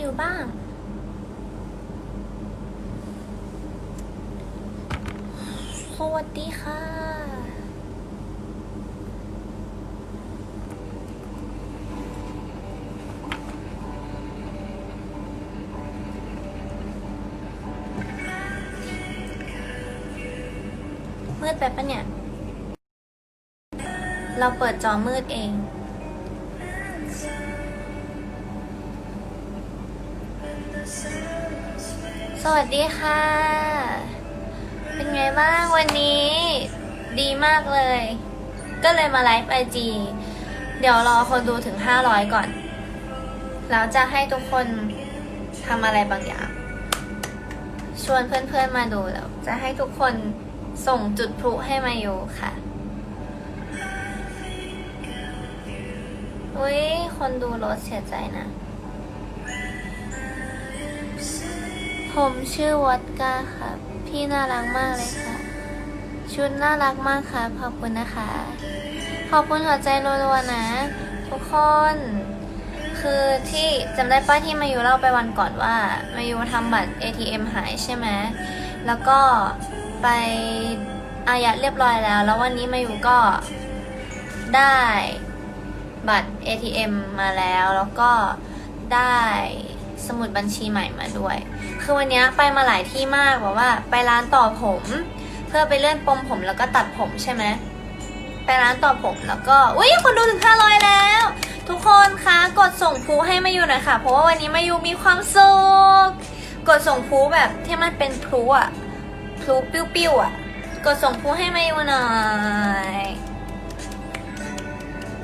อยู่บ้าง สวัสดีค่ะมืดไปปะเนี่ย เราเปิดจอมืดเอง สวัสดีค่ะ เป็นไงบ้างวันนี้ ดีมากเลย ก็เลยมาไลฟ์ไอจีเดี๋ยวรอคนดูถึง 500 ก่อน แล้วจะให้ทุกคนทำอะไรบางอย่าง ชวนเพื่อนๆมาดูแล้ว จะให้ทุกคนส่งจุดพลุให้มาอยู่ค่ะอุ้ยคนดูรถเสียใจนะ ผมชื่อวอดก้าครับ พี่น่ารักมากเลยค่ะ ชุดน่ารักมากค่ะ ขอบคุณนะคะ ขอบคุณหัวใจรัวๆนะ ทุกคน คือที่จำได้ป้าที่มายูเล่าไปวันก่อนว่า มายูทำบัตร ATM หายใช่ไหม แล้วก็ไปอายัดเรียบร้อยแล้ว แล้ววันนี้มายูก็ได้บัตร ATM มาแล้ว แล้วก็ได้ สมุดบัญชีใหม่มาด้วย คือวันนี้ไปมาหลายที่มากแบบว่า ไปร้านต่อผม เพื่อไปเลื่อนปมผมแล้วก็ตัดผมใช่ไหมไปร้านต่อผมแล้วก็อุ้ยคนดูถึง500แล้ว ทุกคนคะกดส่งพลูให้มายูหน่อยค่ะ เพราะว่าวันนี้มายูมีความสุขกดส่งพลูแบบที่มันเป็นพลูอะพลูปิ้วๆอะกดส่งพลูให้มายูหน่อย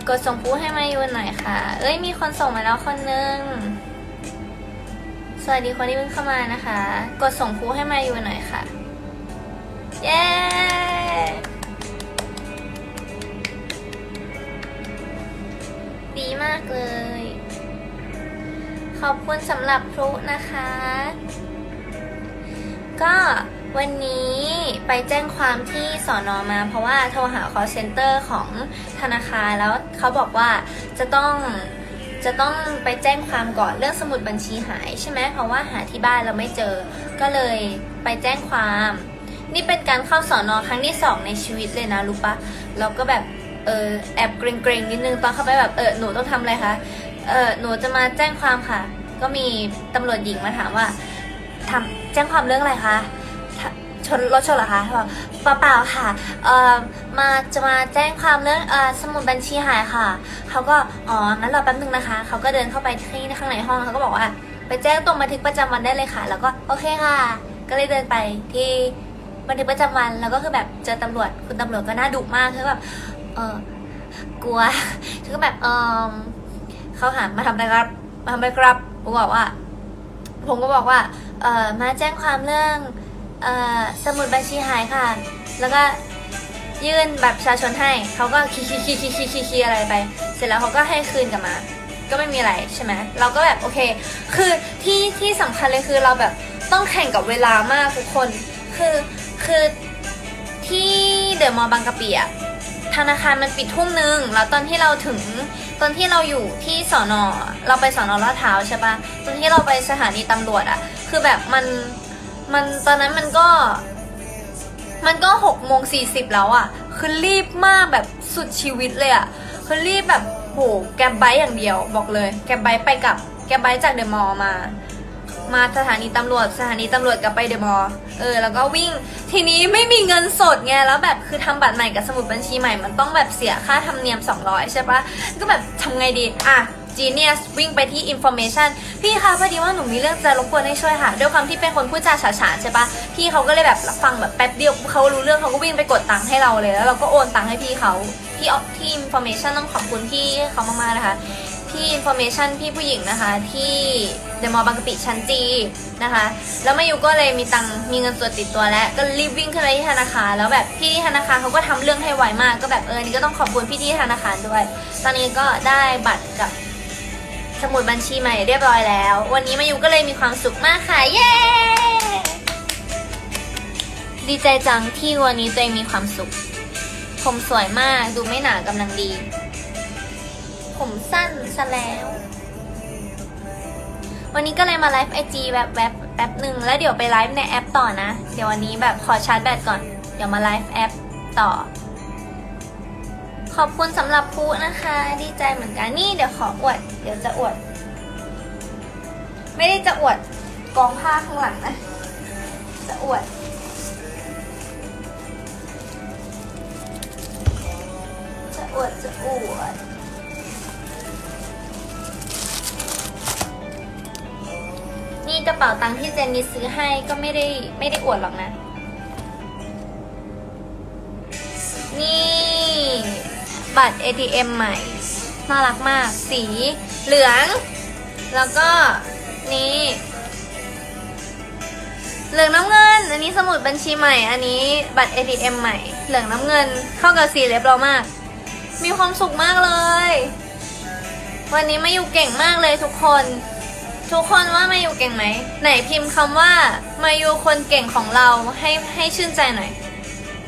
กดส่งพลูให้มายูหน่อยค่ะ เอ้ยมีคนส่งมาแล้วคนนึง สวัสดีคนที่เพิ่งเข้ามานะคะ กดส่งพลูให้มาอยู่หน่อยค่ะ เย้ดีมากเลย ขอบคุณสำหรับพลุนะคะ ก็วันนี้ไปแจ้งความที่สอนอมา เพราะว่าโทรหา call center ของธนาคารแล้วเขาบอกว่าจะต้อง จะต้องไปแจ้งความก่อนเรื่องสมุดบัญชีหายใช่ไหมเพราะว่าหาที่บ้านเราไม่เจอ ก็เลยไปแจ้งความ นี่เป็นการเข้าสอนอครั้งที่สองในชีวิตเลยนะรู้ปะเราก็แบบเออแอบเกรงๆนิดนึงตอนเข้าไปแบบเออหนูต้องทำอะไรคะเออหนูจะมาแจ้งความค่ะ ก็มีตำรวจหญิงมาถามว่าทำแจ้งความเรื่องอะไรคะทะ ชนรถชนเหรอคะบอกเปล่าเปล่าค่ะเออมาจะมาแจ้งความเรื่องเออสมุดบัญชีหายค่ะเขาก็อ๋องั้นรอแป๊บนึงนะคะเขาก็เดินเข้าไปที่ข้างในห้องเขาก็บอกว่า ไปแจ้งตรงบันทึกประจำวันได้เลยค่ะ แล้วก็โอเคค่ะ ก็เลยเดินไปที่บันทึกประจำวันแล้วก็คือแบบเจอตำรวจคุณตำรวจก็น่าดุมากคือแบบเออกลัวคือก็แบบเออเขาถามมาทำอะไรครับ มาทำอะไรครับผมบอกว่า ผมก็บอกว่า เออมาแจ้งความเรื่อง เออสมุดบัญชีหายค่ะ แล้วก็ยื่นบัตรประชาชนให้เขาก็คีคีคีคีคีคีคีอะไรไป เสร็จแล้วเขาก็ให้คืนกลับมา ก็ไม่มีอะไรใช่ไหมเราก็แบบโอเค คือที่ที่สำคัญเลยคือเราแบบต้องแข่งกับเวลามากทุกคน คือคือที่เดอะมอลล์บางกะปิอะธนาคารมันปิดทุ่มนึงแล้วตอนที่เราถึงตอนที่เราอยู่ที่สอนอเราไปสอนอลาดพร้าวใช่ปะตอนที่เราไปสถานีตำรวจอะคือแบบมัน มันตอนนั้นมันก็ มันก็หกโมงสี่สิบแล้วอะคือรีบมากแบบสุดชีวิตเลยอะคือรีบแบบโหแกบไบอย่างเดียว บอกเลย แกบไบไปกับแกบไบจากเดอะมอลมา มาสถานีตำรวจสถานีตำรวจกลับไปเดอะมอลเออ แล้วก็วิ่งทีนี้ไม่มีเงินสดไงแล้วแบบคือทำบัตรใหม่กับสมุดบัญชีใหม่มันต้องแบบเสียค่าธรรมเนียม 200 ใช่ปะก็แบบทำไงดีอะ Genius วิ่งไปที่ Information พี่คะพอดีว่าหนูมีเรื่องจะรบกวนให้ช่วยค่ะ ด้วยความที่เป็นคนพูดจาฉาฉานใช่ปะพี่เขาก็เลยแบบฟังแบบแป๊บเดียวเขารู้เรื่องเขาก็วิ่งไปกดตังค์ให้เราเลย แล้วเราก็โอนตังค์ให้พี่เขาที่ออกที่ Information ต้องขอบคุณพี่เขามากๆนะคะที่ Information พี่ผู้หญิงนะคะที่เดมอลบางกะปิชั้นจีนะคะ แล้วมายูก็เลยมีตังค์มีเงินสดติดตัวแล้วก็รีบวิ่งขึ้นไปที่ธนาคารแล้วแบบพี่ธนาคารเขาก็ทำเรื่องให้ไวมาก ก็แบบเออนี่ก็ต้องขอบคุณพี่ที่ธนาคารด้วย ตอนนี้ก็ได้บัตรกับ สมุดบัญชีใหม่เรียบร้อยแล้ว วันนี้มายูก็เลยมีความสุขมากค่ะ เย้ ดีใจจังที่วันนี้ตัวเองมีความสุข ผมสวยมากดูไม่หนากำลังดี ผมสั้นซะแล้ว วันนี้ก็เลยมาไลฟ์ไอจีแบบแบบแป๊บหนึ่งแล้วเดี๋ยวไปไลฟ์ในแอปต่อนะ เดี๋ยววันนี้แบบขอชาร์จแบตก่อน เดี๋ยวมาไลฟ์แอปต่อ ขอบคุณสำหรับพูนะคะ ดีใจเหมือนกันนี่เดี๋ยวขออวด เดี๋ยวจะอวด ไม่ได้จะอวดกองผ้าข้างหลังนะ จะอวด จะอวดจะอวดนี่กระเป๋าตังค์ที่เจนนี่ซื้อให้ก็ไม่ได้ไม่ได้อวดหรอกนะ นี่ บัตร ATM ใหม่ น่ารักมาก สีเหลือง แล้วก็นี่ เหลืองน้ำเงิน อันนี้สมุดบัญชีใหม่ อันนี้บัตร ATM ใหม่ เหลืองน้ำเงิน เข้ากับสีเล็บเรามาก มีความสุขมากเลย วันนี้มาอยู่เก่งมากเลยทุกคนทุกคนว่ามาอยู่เก่งไหม ไหนพิมพ์คำว่ามาอยู่คนเก่งของเราให้ให้ชื่นใจหน่อย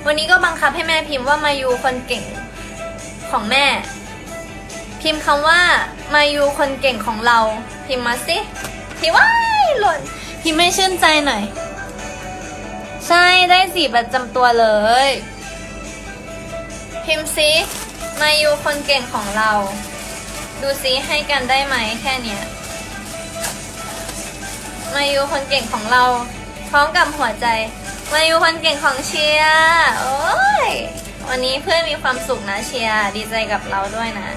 วันนี้ก็บังคับให้แม่พิมพ์ว่ามายูคนเก่ง ของแม่ พิมพ์คำว่ามายูคนเก่งของเรา พิมพ์มาสิพิมพ์ว้ายหล่นพิมพ์ให้ชื่นใจหน่อย ใช่ได้สีประจำตัวเลย พิมพ์สิมายูคนเก่งของเรา ดูซิให้กันได้ไหมแค่เนี้ยมายูคนเก่งของเรา พร้อมกับหัวใจ มายูคนเก่งของเชียร์โอ้ย วันนี้เพื่อนมีความสุขนะเชียร์ดีใจกับเราด้วยนะ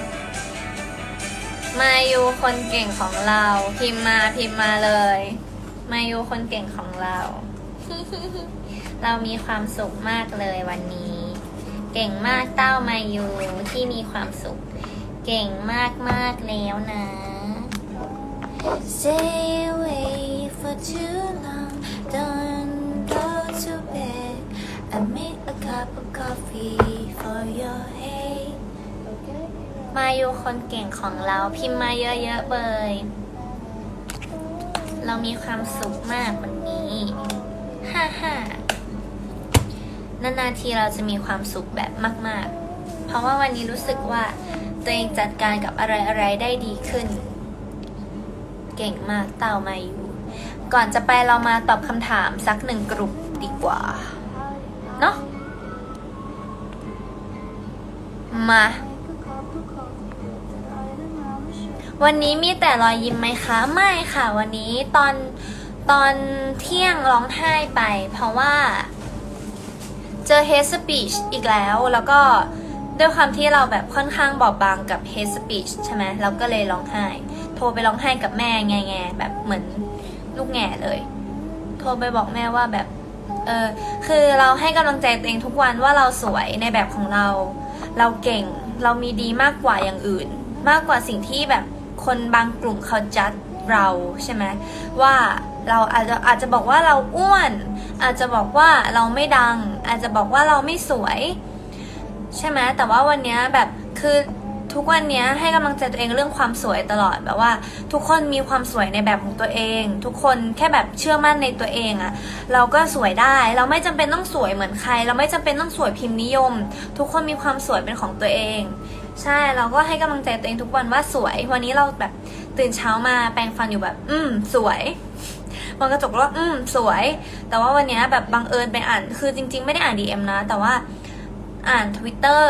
มายูคนเก่งของเรา พิมพ์มาพิมพ์มาเลย มายูคนเก่งของเรา เรามีความสุขมากเลยวันนี้ เก่งมากเต้ามายูที่มีความสุข เก่งมากมากแล้วนะ Stay away for too long. มาอยู่คนเก่งของเราพิมพ์มาเยอะๆเบยเรามีความสุขมากวันนี้ฮ่าฮ่านานๆทีเราจะมีความสุขแบบมาก ๆ เพราะว่าวันนี้รู้สึกว่าตัวเองจัดการกับอะไรๆได้ดีขึ้น เก่งมากเต่ามาอยู่ ก่อนจะไปเรามาตอบคำถามสักหนึ่งกลุ่มดีกว่า เนาะมา วันนี้มีแต่รอยยิ้มไหมคะ ไม่ค่ะ วันนี้ตอนตอนเที่ยงร้องไห้ไป เพราะว่า เจอ hate speech อีกแล้ว แล้วก็ด้วยความที่เราแบบค่อนข้างบอบบางกับ hate speech ใช่ไหมเราก็เลยร้องไห้ โทรไปร้องไห้กับแม่แง่แง่แบบเหมือนลูกแง่เลย โทรไปบอกแม่ว่าแบบ เออคือเราให้กำลังใจตัวเองทุกวันว่าเราสวยในแบบของเรา เราเก่ง เรามีดีมากกว่าอย่างอื่น มากกว่าสิ่งที่แบบ คนบางกลุ่มเขาจัดเราใช่ไหมว่าเราอาจจะอาจจะบอกว่าเราอ้วน อาจจะบอกว่าเราไม่ดัง อาจจะบอกว่าเราไม่สวย ใช่ไหมแต่ว่าวันนี้แบบคือทุกวันนี้ให้กำลังใจตัวเองเรื่องความสวยตลอดแบบว่า ทุกคนมีความสวยในแบบของตัวเอง ทุกคนแค่แบบเชื่อมั่นในตัวเองอะเราก็สวยได้ เราไม่จำเป็นต้องสวยเหมือนใคร เราไม่จำเป็นต้องสวยพิมพ์นิยม ทุกคนมีความสวยเป็นของตัวเอง ใช่เราก็ให้กำลังใจตัวเองทุกวันว่าสวย วันนี้เราแบบตื่นเช้ามาแปรงฟันอยู่แบบ อืม สวยมองกระจกแล้วอืม สวย แต่ว่าวันนี้แบบบังเอิญไปอ่าน คือจริง ๆ ไม่ได้อ่าน DM นะ แต่ว่าอ่าน Twitter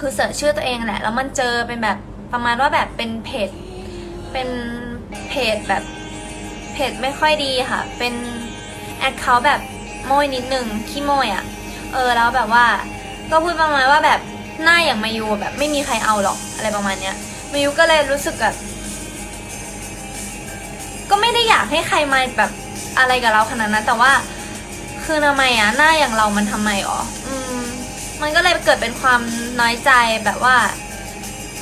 คือเสิร์ชชื่อตัวเองแหละ แล้วมันเจอเป็นแบบประมาณว่าแบบเป็นเพจ เป็นเพจแบบเพจไม่ค่อยดีค่ะ เป็นแอคเคาท์แบบโมยนิดนึงขี้โมยอะ่ะ เออแล้วแบบว่า ก็พูดประมาณว่าแบบ หน้าอย่างมายูแบบไม่มีใครเอาหรอกอะไรประมาณเนี้ยมายูก็เลยรู้สึกแบบก็ไม่ได้อยากให้ใครมาแบบอะไรกับเราขนาดนั้น แต่ว่าคือทำไมอะหน้าอย่างเรามันทำไมอ๋ออืม มันก็เลยเกิดเป็นความน้อยใจแบบว่า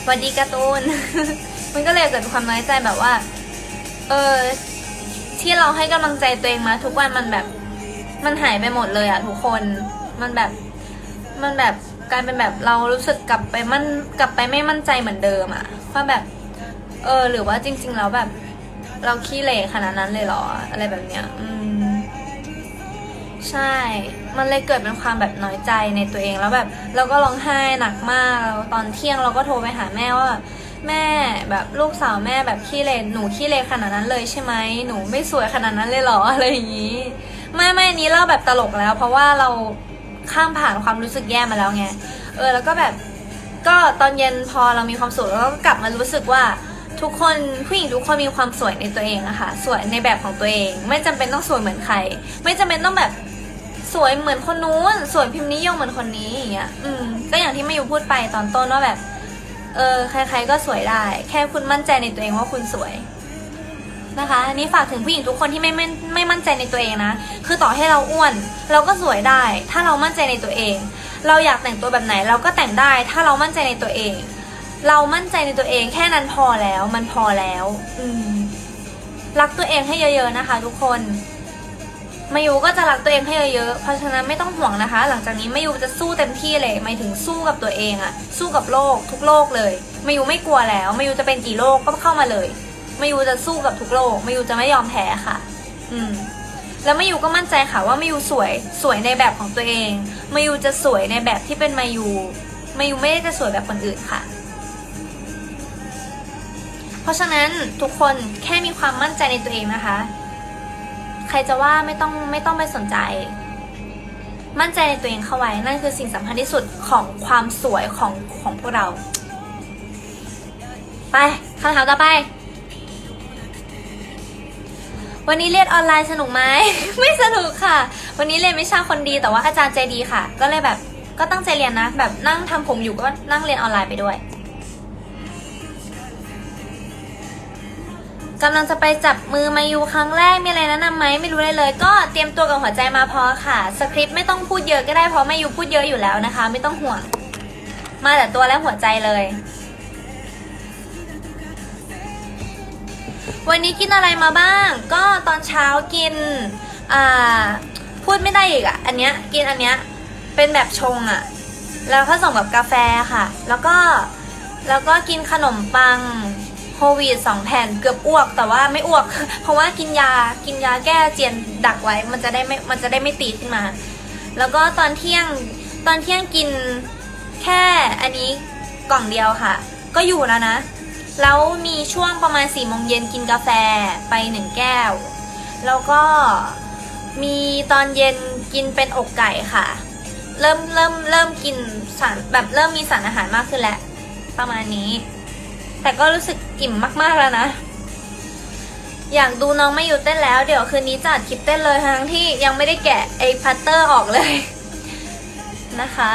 สวัสดีกร์ตูน มันก็เลยเกิดเป็นความน้อยใจแบบว่า เออที่เราให้กำลังใจตัวเองมาทุกวันมันแบบ มันหายไปหมดเลยอะทุกคน มันแบบ มันแบบ กลายเป็นแบบเรารู้สึกกลับไปมันกลับไปไม่มั่นใจเหมือนเดิมอะว่าแบบ เออ หรือว่าจริง ๆ แล้วแบบ เราขี้เหร่ขนาดนั้นเลยเหรอ อะไรแบบเนี้ย อืม ใช่ มันเลยเกิดเป็นความแบบน้อยใจในตัวเองแล้วแบบ เราก็ร้องไห้หนักมากแล้วตอนเที่ยงเราก็โทรไปหาแม่ว่าแม่แบบลูกสาวแม่แบบขี้เลนหนูขี้เลนขนาดนั้นเลยใช่ไหมหนูไม่สวยขนาดนั้นเลยเหรออะไรอย่างนี้ ไม่ไม่อันนี้เล่าแบบตลกแล้ว เพราะว่าเรา ข้ามผ่านความรู้สึกแย่มาแล้วไง เออ แล้วก็แบบ ก็ตอนเย็นพอเรามีความสุขแล้วก็กลับมารู้สึกว่าทุกคนผู้หญิงทุกคนมีความสวยในตัวเองอะค่ะ สวยในแบบของตัวเอง ไม่จำเป็นต้องสวยเหมือนใคร ไม่จำเป็นต้องแบบสวยเหมือนคนนู้น สวยพิมพ์นิยมเหมือนคนนี้อย่างเงี้ย อืม ก็อย่างที่มาอยู่พูดไปตอนต้นว่าแบบ เออ ใคร ๆ ก็สวยได้ แค่คุณมั่นใจในตัวเองว่าคุณสวย นะคะ อันนี้ฝากถึงผู้หญิงทุกคนที่ไม่ไม่ไม่มั่นใจในตัวเองนะ คือต่อให้เราอ้วน เราก็สวยได้ ถ้าเรามั่นใจในตัวเอง เราอยากแต่งตัวแบบไหนเราก็แต่งได้ ถ้าเรามั่นใจในตัวเอง เรามั่นใจในตัวเองแค่นั้นพอแล้ว มันพอแล้ว อืมรักตัวเองให้เยอะๆนะคะ ทุกคนมายูก็จะรักตัวเองให้เยอะๆ เพราะฉะนั้นไม่ต้องห่วงนะคะ หลังจากนี้มายูจะสู้เต็มที่เลยหมายถึงสู้กับตัวเองอะสู้กับโลกทุกโลกเลยมายูไม่กลัวแล้วมายูจะเป็นกี่โลกก็เข้ามาเลย มายูจะสู้กับทุกโลกมายูจะไม่ยอมแพ้ค่ะ อืม แล้วมายูก็มั่นใจค่ะ ว่ามายูสวยสวยในแบบของตัวเองมายูจะสวยในแบบที่เป็นมายูมายูไม่ได้จะสวยแบบคนอื่นค่ะ เพราะฉะนั้นทุกคนแค่มีความมั่นใจในตัวเองนะคะ ใครจะว่าไม่ต้องไม่ต้องไปสนใจ มั่นใจในตัวเองเข้าไว้นั่นคือสิ่งสำคัญที่สุดของความสวยของของพวกเรา ไปคำถามต่อไป วันนี้เรียนออนไลน์สนุกไหม ไม่สนุกค่ะ วันนี้เรียนวิชาคนดีแต่ว่าอาจารย์ใจดีค่ะ ก็เลยแบบก็ตั้งใจเรียนนะ แบบนั่งทำผมอยู่ก็นั่งเรียนออนไลน์ไปด้วยกำลังจะไปจับมือมายูครั้งแรกมีอะไรแนะนำไหมไม่รู้เลยเลย ก็เตรียมตัวกับหัวใจมาพอค่ะ สคริปต์ไม่ต้องพูดเยอะก็ได้เพราะมายูพูดเยอะอยู่แล้วนะคะ ไม่ต้องห่วง มาแต่ตัวและหัวใจเลย วันนี้กินอะไรมาบ้าง ก็ตอนเช้ากินอ่าพูดไม่ได้อีกอะ่ะ อันเนี้ยกินอันเนี้ยเป็นแบบชงอะ่ะ แล้วผสมกับกาแฟค่ะ แล้วก็แล้วก็กินขนมปังโควิดสองแผ่นเกือบอ้วก แต่ว่าไม่อ้วก เพราะว่ากินยากินยาแก้เจียนดักไว้ มันจะได้ไม่มันจะได้ไม่ตีขึ้นมา แล้วก็ตอนเที่ยงตอนเที่ยงกินแค่อันนี้กล่องเดียวค่ะ ก็อยู่แล้วนะ แล้วมีช่วงประมาณสี่โมงเย็นกินกาแฟไปหนึ่งแก้ว แล้วก็มีตอนเย็นกินเป็นอกไก่ค่ะ เริ่มเริ่มเริ่มกินสารแบบเริ่มมีสารอาหารมากขึ้นแล้วประมาณนี้ แต่ก็รู้สึกอิ่มมากๆแล้วนะ อยากดูน้องไม่อยู่เต้นแล้ว เดี๋ยวคืนนี้จัดคลิปเต้นเลยทั้งที่ยังไม่ได้แกะไอ้พัตเตอร์ออกเลยนะคะ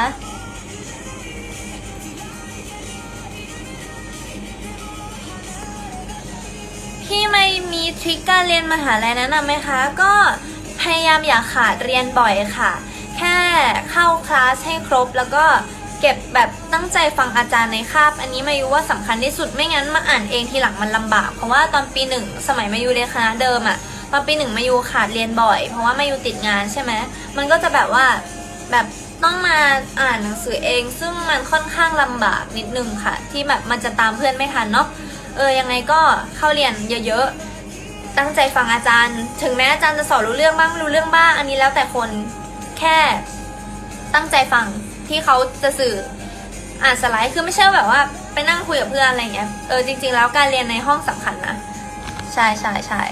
พี่ไม่มีทริคการเรียนมหาลัยแนะนำไหมคะ ก็พยายามอย่าขาดเรียนบ่อยค่ะ แค่เข้าคลาสให้ครบแล้วก็เก็บแบบตั้งใจฟังอาจารย์ในคาบ อันนี้มายูว่าสำคัญที่สุดไม่งั้นมาอ่านเองทีหลังมันลำบาก เพราะว่าตอนปีหนึ่งสมัยมายูเรียนคณะเดิมอะตอนปีหนึ่งมายูขาดเรียนบ่อย เพราะว่ามายูติดงานใช่ไหมมันก็จะแบบว่าแบบต้องมาอ่านหนังสือเอง ซึ่งมันค่อนข้างลำบากนิดนึงค่ะ ที่แบบมันจะตามเพื่อนไม่ทันเนาะ เออยังไงก็เข้าเรียนเยอะๆ ตั้งใจฟังอาจารย์ ถึงแม้อาจารย์จะสอนรู้เรื่องบ้างรู้เรื่องบ้าง อันนี้แล้วแต่คนแค่ตั้งใจฟังที่เขาจะสื่ออ่านสไลด์คือไม่ใช่แบบว่าไปนั่งคุยกับเพื่อนอะไรเงี้ยเออจริง ๆ แล้วการเรียนในห้องสำคัญนะ ใช่ใช่ใช่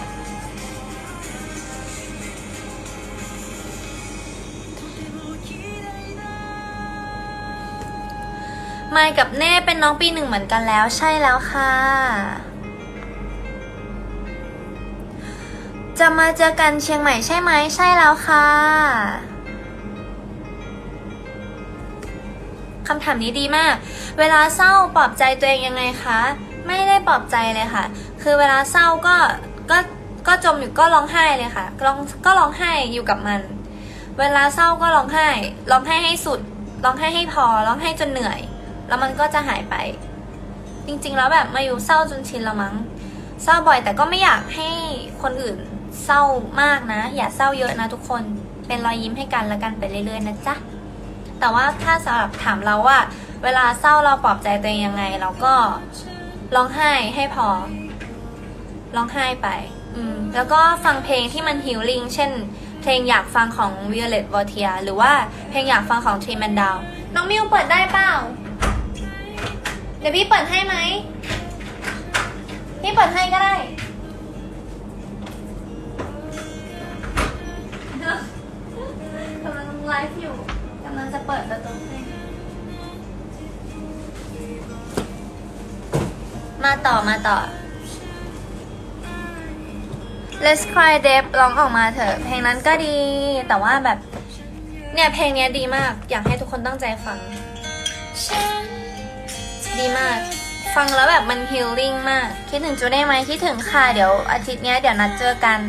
มค์กับเน่เป็นน้องปีหนึ่งเหมือนกันแล้ว ใช่แล้วค่ะ จะมาเจอกันเชียงใหม่ใช่ไหมใช่แล้วค่ะคำถามนี้ดีมาก เวลาเศร้าปลอบใจตัวเองยังไงคะ ไม่ได้ปลอบใจเลยค่ะ คือเวลาเศร้าก็ก็ก็จมอยู่ก็ร้องไห้เลยค่ะร้องก็ร้องไห้อยู่กับมัน เวลาเศร้าก็ร้องไห้ร้องไห้ให้สุดร้องไห้ให้พอร้องไห้จนเหนื่อย แล้วมันก็จะหายไป จริง ๆ แล้วแบบมาอยู่เศร้าจนชินและมั้งเศร้าบ่อย แต่ก็ไม่อยากให้คนอื่นเศร้ามากนะ อย่าเศร้าเยอะนะทุกคนเป็นรอยยิ้มให้กันและกันไปเรื่อยๆนะจ๊ะแต่ว่าถ้าสำหรับถามเราว่า เวลาเศร้าเราปลอบใจตัวเองยังไง เราก็ร้องไห้ให้พอร้องไห้ไป อืม แล้วก็ฟังเพลงที่มันฮิลลิ่ง เช่น เพลงอยากฟังของ Violet v o t i a หรือว่าเพลงอยากฟังของ t r e m a n d o w น้องมิวเปิดได้เปล่า เดี๋ยวพี่เปิดให้ไหม พี่เปิดให้ก็ได้ กำลังไลฟ์อยู่ กำลังจะเปิดประตูให้ มาต่อมาต่อ Let's Cry Deep ร้องออกมาเถอะ เพลงนั้นก็ดี แต่ว่าแบบ เนี่ยเพลงเนี้ยดีมาก อยากให้ทุกคนตั้งใจฟัง ดีมาก ฟังแล้วแบบมันฮิลลิ่งมาก คิดถึงจูได้ไหมคิดถึงค่ะ เดี๋ยวอาทิตย์นี้เดี๋ยวนัดเจอกัน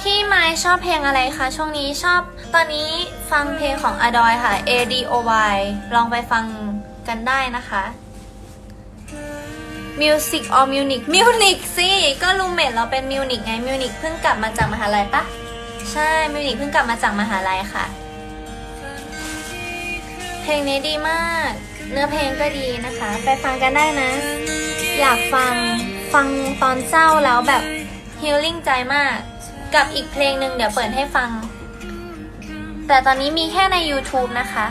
พี่ไม้ชอบเพลงอะไรคะ ช่วงนี้ชอบตอนนี้ฟังเพลงของอดอยค่ะ A D O Y ลองไปฟังกันได้นะคะ Music or Munich Munich สิก็รูมเมทเราเป็นมิวนิกไงมิวนิกเพิ่งกลับมาจากมหาลัยปะใช่มิวนิกเพิ่งกลับมาจากมหาลัยค่ะ เพลงนี้ดีมาก เนื้อเพลงก็ดีนะคะ ไปฟังกันได้นะ อยากฟังฟังตอนเศร้าแล้วแบบฮิลลิ่งใจมาก กับอีกเพลงหนึ่งเดี๋ยวเปิดให้ฟัง แต่ตอนนี้มีแค่ใน YouTube นะคะ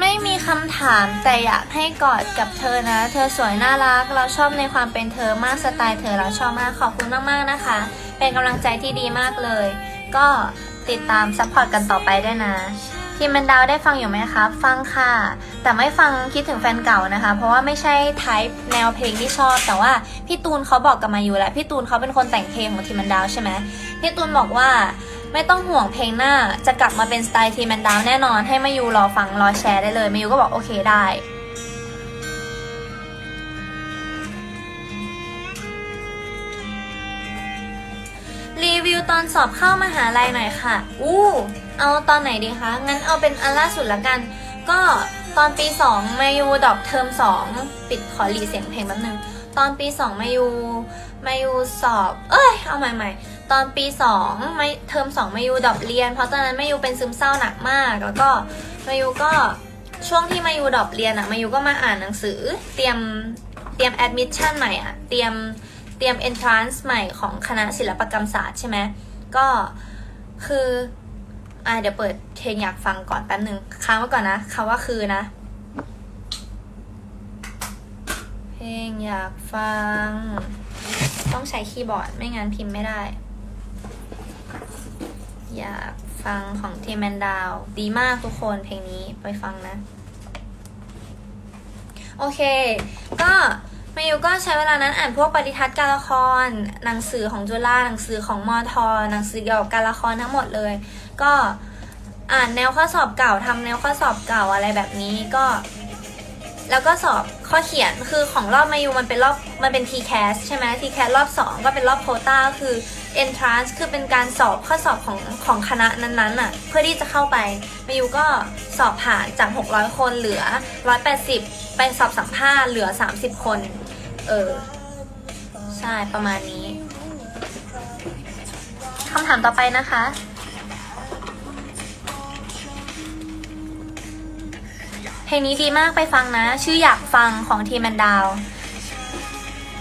ไม่มีคำถามแต่อยากให้กอดกับเธอนะ เธอสวยน่ารัก เราชอบในความเป็นเธอมากสไตล์เธอเราชอบมากขอบคุณมากๆนะคะ เป็นกำลังใจที่ดีมากเลย ก็ติดตามซัพพอร์ตกันต่อไปได้นะ ทีมแมนดาวได้ฟังอยู่ไหมคะฟังค่ะ แต่ไม่ฟังคิดถึงแฟนเก่านะคะ เพราะว่าไม่ใช่ไทป์แนวเพลงที่ชอบ แต่ว่าพี่ตูนเขาบอกกับมาอยู่แล้ว พี่ตูนเขาเป็นคนแต่งเพลงของทีมแมนดาวใช่ไหมพี่ตูนบอกว่าไม่ต้องห่วงเพลงหน้าจะกลับมาเป็นสไตล์ทีมแมนดาวแน่นอน ให้มายูรอฟังรอแชร์ได้เลยมายูก็บอกโอเคได้ วตอนสอบเข้ามหาลัยหน่อยค่ะ อู้ เอาตอนไหนดีคะ งั้นเอาเป็นอันล่าสุดละกัน ก็ตอนปี2มายูดอกเทอม2 ปิดขอหลีเสียงเพลงแป๊บนึง ตอนปี2มายูมายูสอบ เอ้ย เอาใหม่ๆ ตอนปี2ไม่เทอม2มายูดอกเรียน เพราะตอนนั้นมายูเป็นซึมเศร้าหนักมาก แล้วก็มายูก็ช่วงที่มายูดอกเรียนอะมายูก็มาอ่านหนังสือ เตรียมเตรียมแอดมิชชั่นใหม่อะเตรียม เตรียม entrance ใหม่ของคณะศิลปกรรมศาสตร์ใช่ไหมก็คืออ่าเดี๋ยวเปิดเพลงอยากฟังก่อนแป๊บหนึ่งค้างไว้ก่อนนะคำว่าคือนะ เพลงอยากฟัง ต้องใช้คีย์บอร์ดไม่งั้นพิมพ์ไม่ได้ อยากฟังของเทมแมนดาว ดีมากทุกคนเพลงนี้ไปฟังนะ โอเค ก็ มายูก็ใช้เวลานั้นอ่านพวกปฏิทัศน์การละคร หนังสือของจุฬาหนังสือของมอทอหนังสือเกี่ยวกับการละครทั้งหมดเลย ก็อ่านแนวข้อสอบเก่าทำแนวข้อสอบเก่าอะไรแบบนี้ก็ แล้วก็สอบข้อเขียนคือของรอบมายูมันเป็นรอบมันเป็น TCAS ใช่ไหม TCAS รอบ 2 ก็เป็นรอบโคต้าคือ entrance คือเป็นการสอบข้อสอบของของคณะนั้นๆน่ะเพื่อที่จะเข้าไปมายูก็สอบผ่านจาก 600 คนเหลือ 180 ไปสอบสัมภาษณ์เหลือ 30 คน เออ ใช่ประมาณนี้คำถามต่อไปนะคะ เพลงนี้ดีมากไปฟังนะ ชื่ออยากฟังของทีมแมนดาว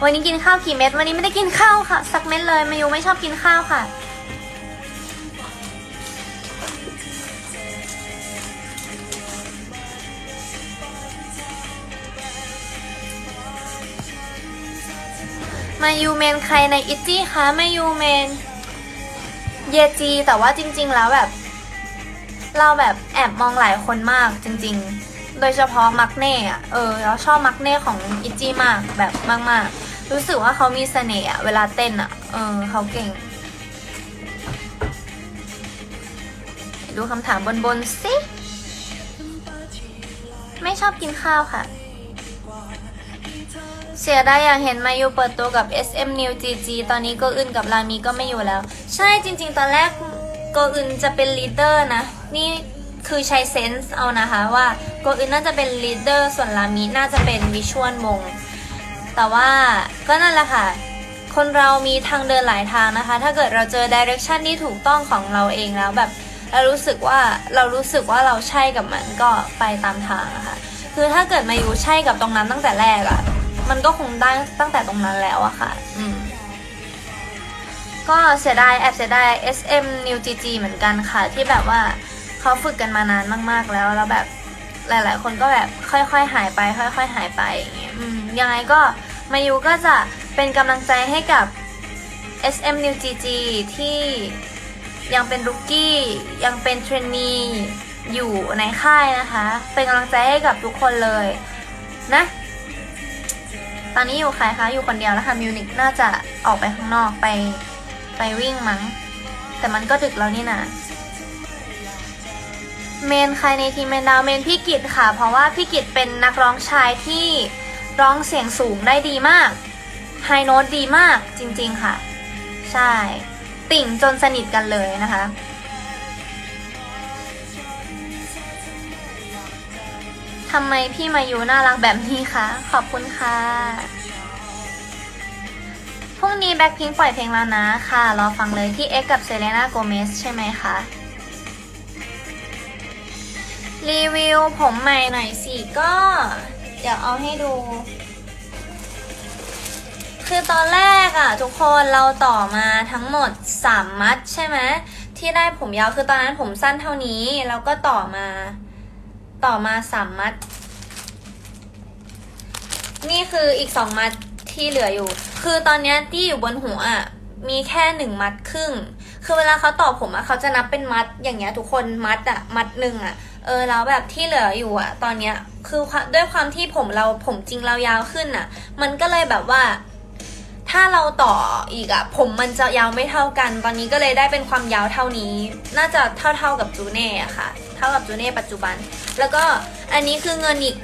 วันนี้กินข้าวกี่เม็ด วันนี้ไม่ได้กินข้าวค่ะ สักเม็ดเลยมายูไม่ชอบกินข้าวค่ะ มายูเมนใครในอิตจี้คะมายูเมนเยจี แต่ว่าจริง ๆ แล้วแบบ เราแบบแอบมองหลายคนมากจริง ๆ โดยเฉพาะมักเน่อะเออเราชอบมักเน่ของอิตจิมากแบบมาก ๆ รู้สึกว่าเขามีเสน่ห์อะเวลาเต้นอะเออเขาเก่ง ดูคำถามบนๆสิ ไม่ชอบกินข้าวค่ะ เสียดายอยากเห็นมายูเปิดตัวกับ SM New GG ตอนนี้โก็อื่นกับรามีก็ไม่อยู่แล้ว ใช่จริง ๆ ตอนแรกโกอื่นจะเป็นลีดเดอร์นะ นี่คือใช้เซนส์เอานะคะว่าโกอื่นน่าจะเป็นลีดเดอร์ส่วนรามีน่าจะเป็นวิชวลวงแต่ว่าก็นั่นแหละค่ะ คนเรามีทางเดินหลายทางนะคะ ถ้าเกิดเราเจอดิเรกชันที่ถูกต้องของเราเองแล้วแบบเรารู้สึกว่าเรารู้สึกว่าเราใช่กับมันก็ไปตามทางอะค่ะ คือถ้าเกิดมาอยู่ใช่กับตรงนั้นตั้งแต่แรกอะ มันก็คงได้ตั้งแต่ตรงนั้นแล้วอะค่ะ อืม ก็เสียดายแอบเสียดาย SM New GG เหมือนกันค่ะ ที่แบบว่าเขาฝึกกันมานานมาก ๆ แล้ว แล้วแบบหลาย ๆ คนก็แบบค่อย ๆ หายไป ค่อย ๆ หายไปอย่างเงี้ย อืม ยังไงก็มายูก็จะเป็นกำลังใจให้กับ SM New GG ที่ยังเป็นรุกกี้ ยังเป็นเทรนนีอยู่ในค่ายนะคะ เป็นกำลังใจให้กับทุกคนเลยนะ ตอนนี้อยู่ใครคะ อยู่คนเดียวแล้วค่ะมิวนิกน่าจะออกไปข้างนอกไปไปวิ่งมั้ง แต่มันก็ดึกแล้วนี่นะเมนใครในทีมเมนดาวเมนพี่กิตค่ะ เพราะว่าพี่กิตเป็นนักร้องชายที่ร้องเสียงสูงได้ดีมากไฮโน้ตดีมากจริงๆค่ะ ใช่ ติ่งจนสนิทกันเลยนะคะำไมพี่มายูน่ารักแบบนี้คะขอบคุณค่ะพรุ่งนี้แบ็คพิงปล่อยเพลงแล้วนะค่ะ รอฟังเลยที่เอ็กกับเซเลนาโกเมสใช่ไหมคะรีวิวผมใหม่หน่อยสิก็ เดี๋ยวเอาให้ดู คือตอนแรกอะทุกคนเราต่อมาทั้งหมด 3 มัดใช่ไหมที่ได้ผมยาวคือตอนนั้นผมสั้นเท่านี้ แล้วก็ต่อมา ต่อมา3มัด นี่คืออีก2มัดที่เหลืออยู่ คือตอนนี้ที่อยู่บนหัวอะมีแค่หนึ่งมัดครึ่ง คือเวลาเขาต่อผมอะเขาจะนับเป็นมัดอย่างเงี้ยทุกคนมัดอะมัดหนึ่งอะเออแล้วแบบที่เหลืออยู่อะตอนเนี้ยคือด้วยความที่ผมเราผมจริงเรายาวขึ้นอะมันก็เลยแบบว่า ถ้าเราต่ออีกอะผมมันจะยาวไม่เท่ากัน ตอนนี้ก็เลยได้เป็นความยาวเท่านี้ น่าจะเท่าๆกับจูเน่อะค่ะ เท่ากับจูเน่ปัจจุบัน แล้วก็อันนี้คือเงินอีก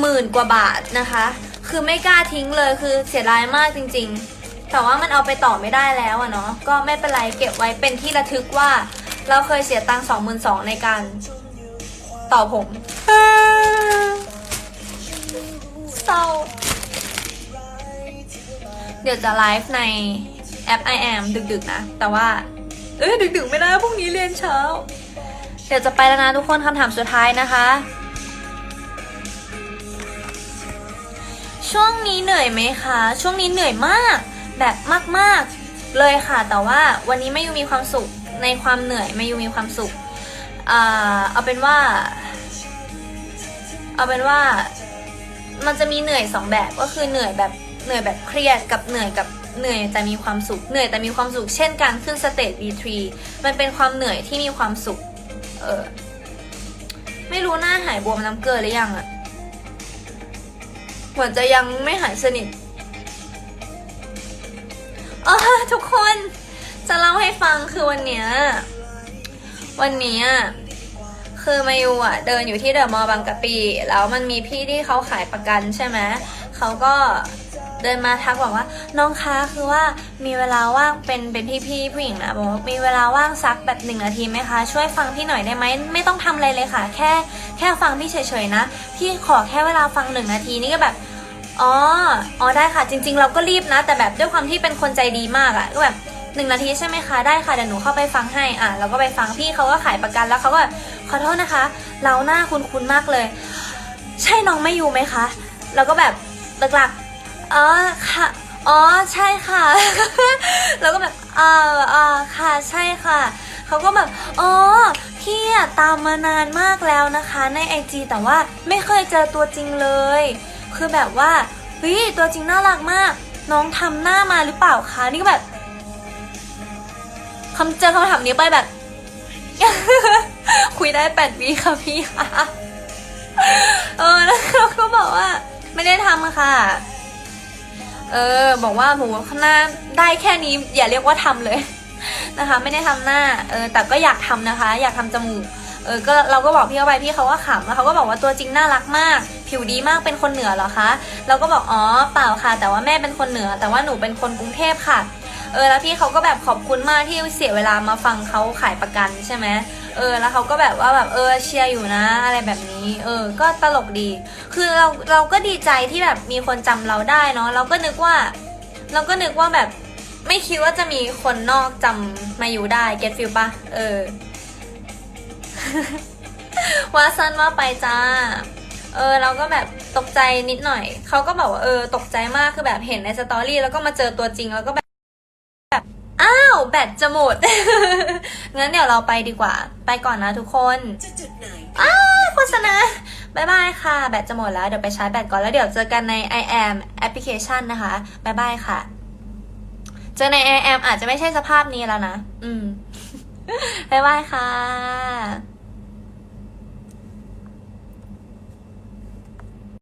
หมื่นกว่าบาทนะคะ คือไม่กล้าทิ้งเลยคือเสียดายมากจริง ๆ แต่ว่ามันเอาไปต่อไม่ได้แล้วอะเนาะ ก็ไม่เป็นไรเก็บไว้เป็นที่ระทึกว่า เราเคยเสียตังค์สองหมื่นสองในการต่อผมเศร้า เดี๋ยวจะไลฟ์ในแอป I am ดึกๆนะ แต่ว่า เอ้ยดึกๆไม่ได้พรุ่งนี้เรียนเช้า เดี๋ยวจะไปแล้วนะทุกคนคำถามสุดท้ายนะคะ ช่วงนี้เหนื่อยไหมคะ ช่วงนี้เหนื่อยมาก แบบมากๆ เลยค่ะ แต่ว่าวันนี้ไม่ยูมีความสุขในความเหนื่อยไม่ยูมีความสุขเอาเป็นว่า เอาเป็นว่า มันจะมีเหนื่อยสองแบบก็คือเหนื่อยแบบ เหนื่อยแบบเครียดกับเหนื่อยกับเหนื่อยแต่มีความสุขเหนื่อยแต่มีความสุข เช่นการขึ้นสเตจ V3 มันเป็นความเหนื่อยที่มีความสุข เออไม่รู้หน้าหายบวมน้ำเกลือหรือยังอะเหมือนจะยังไม่หายสนิทอ๋อทุกคนจะเล่าให้ฟังคือวันเนี้ยวันนี้คือมายูอะเดินอยู่ที่เดอะมอลล์บางกะปิแล้วมันมีพี่ที่เขาขายประกันใช่ไหมเขาก็ เดินมาทักบอกว่าน้องคะคือว่ามีเวลาว่างเป็นเป็นพี่พี่ผู้หญิงนะบอกว่ามีเวลาว่างสักแบบหนึ่งนาทีไหมคะ ช่วยฟังพี่หน่อยได้ไหมไม่ต้องทำอะไรเลยค่ะ แค่แค่ฟังพี่เฉยๆนะ พี่ขอแค่เวลาฟังหนึ่งนาทีนี่ก็แบบอ๋ออ๋อได้ค่ะ จริง ๆ เราก็รีบนะ แต่แบบด้วยความที่เป็นคนใจดีมากอะ่ะก็แบบหนึ่งนาทีใช่ไหมคะ ได้ค่ะเดี๋ยวหนูเข้าไปฟังให้อะเราก็ไปฟังพี่เขาก็ขายประกันแล้วเขาก็ขอโทษนะคะ เราหน้าคุ้นๆมากเลย ใช่น้องไม่อยู่ไหมคะ แล้วก็แบบหลักๆ อ๋อค่ะ อ๋อใช่ค่ะ แล้วก็แบบออเออค่ะใช่ค่ะ เขาก็แบบ อ๋อ พี่อะตามมานานมากแล้วนะคะในไอจีแต่ว่าไม่เคยเจอตัวจริงเลย คือแบบว่าเฮ้ยตัวจริงน่ารักมาก น้องทำหน้ามาหรือเปล่าคะ นี่ก็แบบคำเจอคำถามนี้ไปแบบ คุยได้แปดวิค่ะพี่ค่ะ เออแล้วเขาก็บอกว่า ไม่ได้ทำค่ะ เออ บอกว่าหมูหน้าได้แค่นี้อย่าเรียกว่าทำเลยนะคะ ไม่ได้ทำหน้า เออ แต่ก็อยากทำนะคะ อยากทำจมูก เออ ก็เราก็บอกพี่เขาไปพี่เขาก็ขำแล้วเขาก็บอกว่าตัวจริงน่ารักมาก ผิวดีมากเป็นคนเหนือเหรอคะ เราก็บอกอ๋อเปล่าค่ะ แต่ว่าแม่เป็นคนเหนือ แต่ว่าหนูเป็นคนกรุงเทพค่ะ เออแล้วพี่เขาก็แบบขอบคุณมากที่เสียเวลามาฟังเขาขายประกันใช่ไหมเออแล้วเขาก็แบบว่าแบบเออเชียร์อยู่นะอะไรแบบนี้เออก็ตลกดี คือเราเราก็ดีใจที่แบบมีคนจำเราได้เนาะเราก็นึกว่า เราก็นึกว่าแบบไม่คิดว่าจะมีคนนอกจำมาอยู่ได้เก็ตฟิลปะเออว่าสั้นว่าไปจ้า เออเราก็แบบตกใจนิดหน่อย เขาก็บอกว่าเออตกใจมากคือแบบเห็นในสตอรี่แล้วก็มาเจอตัวจริงแล้วก็แบบ แบตจะหมด งั้นเดี๋ยวเราไปดีกว่า ไปก่อนนะทุกคนจะจุดไหนอ้าโฆษณาบายบายค่ะ แบตจะหมดแล้ว เดี๋ยวไปชาร์จแบตก่อนแล้วเดี๋ยวเจอกันใน i am แอปพลิเคชันนะคะบายบายค่ะ เจอใน i am อาจจะไม่ใช่สภาพนี้แล้วนะ อืมบายบายค่ะ